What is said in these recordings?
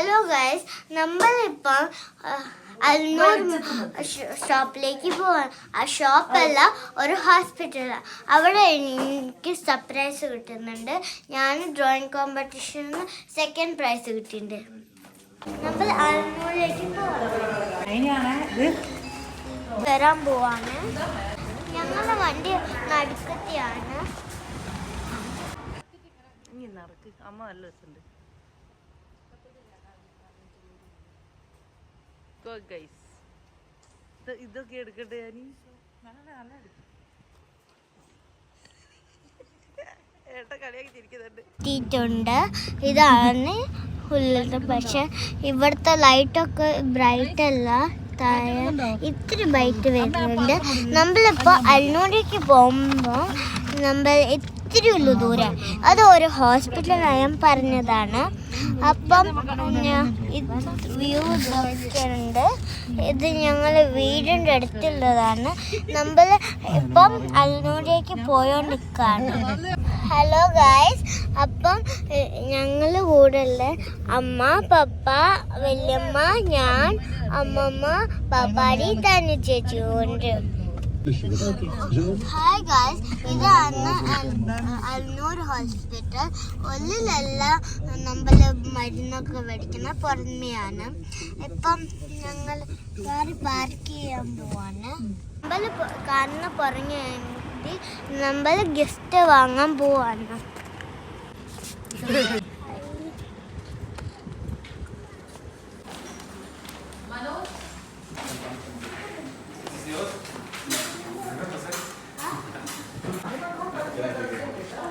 Hello guys നമ്മളിപ്പം അൽനൂർ ഷോപ്പിലേക്ക് പോവാൻ ആ ഷോപ്പല്ല ഒരു ഹോസ്പിറ്റലാണ് അവിടെ എനിക്ക് സർപ്രൈസ് കിട്ടുന്നുണ്ട്. ഞാൻ ഡ്രോയിങ് കോമ്പറ്റീഷനിൽ സെക്കൻഡ് പ്രൈസ് കിട്ടിയിട്ടുണ്ട്. നമ്മൾ അൽനൂരിലേക്ക് പോവാം വരാൻ പോവാണ്. ഞങ്ങളുടെ വണ്ടി നടുക്കത്തിയാണ്. അമ്മ നല്ല രസമുണ്ട്. Go guys. ഇത് ഇതൊക്കെ എടുക്കട്ടെ ഞാൻ ഏട്ട കളിയാക്കി ചിരിക്കുന്നുണ്ട്. എത്തിയിട്ടുണ്ട് ഇതാണ് പക്ഷെ ഇവിടുത്തെ ലൈറ്റൊക്കെ ബ്രൈറ്റ് അല്ല. താഴെ ഇത്തിരി ബ്രൈറ്റ് വരുന്നുണ്ട്. നമ്മളിപ്പോൾ അൽനൂരിലേക്ക് പോകുമ്പോൾ നമ്മൾ ഇത്തിരി ഉള്ളു ദൂരെ. അത് ഒരു ഹോസ്പിറ്റൽ നയം പറഞ്ഞതാണ്. അപ്പം വ്യൂ ഉണ്ട് ഇത് ഞങ്ങൾ വീടിന്റെ അടുത്തുള്ളതാണ്. നമ്മൾ ഇപ്പം അതിനോടേക്ക് പോയോണ്ടിരിക്കുകയാണ് ഹലോ ഗായ്സ് അപ്പം ഞങ്ങൾ കൂടെയുള്ള അമ്മ പപ്പ വല്യമ്മ ഞാൻ അമ്മമ്മ പപ്പാടി തന്നെ ചേച്ചി ഉണ്ട് ഹായ് ഗായ്സ് ഇതാണ് അൽ- അൽനൂർ ഹോസ്പിറ്റൽ ഉള്ളിലല്ല നമ്മൾ മരുന്നൊക്കെ മേടിക്കുന്ന പുറമെയാണ്. ഇപ്പം ഞങ്ങൾ കാറ് പാർക്ക് ചെയ്യാൻ പോവാണ്. നമ്മൾ കാറിന് വേണ്ടി നമ്മൾ ഗിഫ്റ്റ് വാങ്ങാൻ പോവാണ്.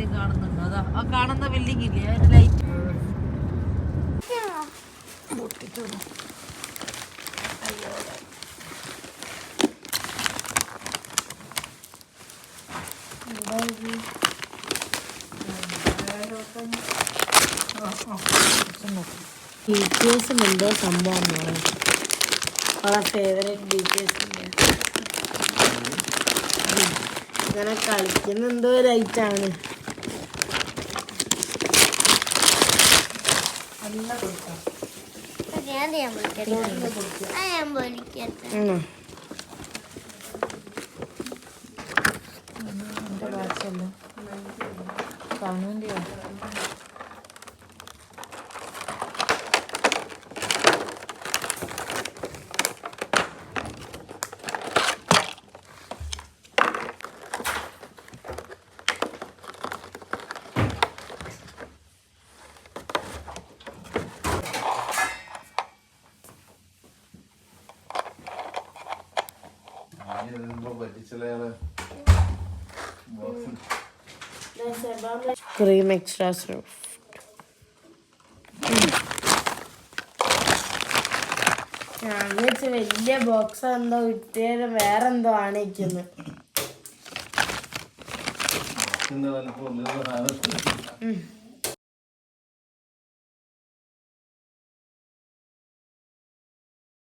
എന്തെങ്കിലും കാണുന്നുണ്ടോ. അതാ ആ കാണുന്ന ബിൽഡിംഗ് ഇല്ലേ? ലൈറ്റ് ടി എസ് എന്തോ സംഭവം അവളെ ഫേവറേറ്റ് ബി ടി എസ് ഇങ്ങനെ കളിക്കുന്ന എന്തോ ലൈറ്റാണ് ഞാൻ ഞാൻ വിളിക്കട്ടെ ആ ഞാൻ വിളിക്കട്ടെ എന്റെ ക്രീം എക്സ്ട്രാ ഞാൻ വെച്ച് വലിയ ബോക്സ് എന്തോ കിട്ടിയാൽ വേറെ എന്തോ ആണിക്കുന്നത് വലിപ്പം